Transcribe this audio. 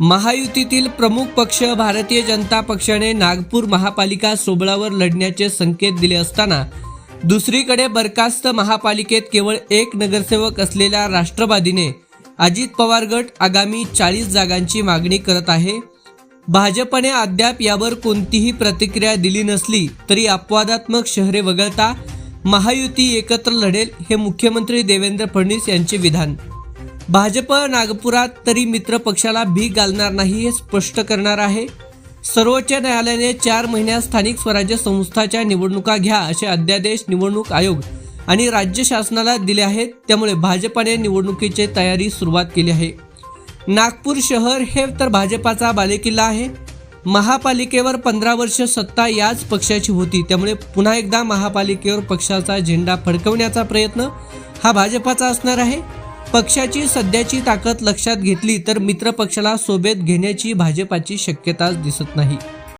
महायुतीतील प्रमुख पक्ष भारतीय जनता पक्षाने नागपूर महापालिका सोबळावर लढण्याचे संकेत दिले असताना दुसरीकडे बरखास्त महापालिकेत केवळ एक नगरसेवक असलेल्या राष्ट्रवादीने अजित पवार गट आगामी चाळीस जागांची मागणी करत आहे. भाजपने अद्याप यावर कोणतीही प्रतिक्रिया दिली नसली तरी अपवादात्मक शहरे वगळता महायुती एकत्र लढेल हे मुख्यमंत्री देवेंद्र फडणवीस यांचे विधान. भाजप नागपुरात तरी मित्र पक्षाला भीक घालणार नाही हे स्पष्ट करणार आहे. सर्वोच्च न्यायालयाने चार महिन्यात स्थानिक स्वराज्य संस्थाच्या निवडणुका घ्या असे अध्यादेश निवडणूक आयोग आणि राज्य शासनाला दिले आहेत. त्यामुळे भाजपाने निवडणुकीची तयारी सुरुवात केली आहे. नागपूर शहर हे तर भाजपाचा बालेकिल्ला आहे. महापालिकेवर पंधरा वर्ष सत्ता याच पक्षाची होती. त्यामुळे पुन्हा एकदा महापालिकेवर पक्षाचा झेंडा फडकवण्याचा प्रयत्न हा भाजपाचा असणार आहे. पक्षाची सध्याची ताकद लक्षात घेतली तर मित्रपक्षाला सोबत घेण्याची भाजपाची शक्यताच दिसत नाही.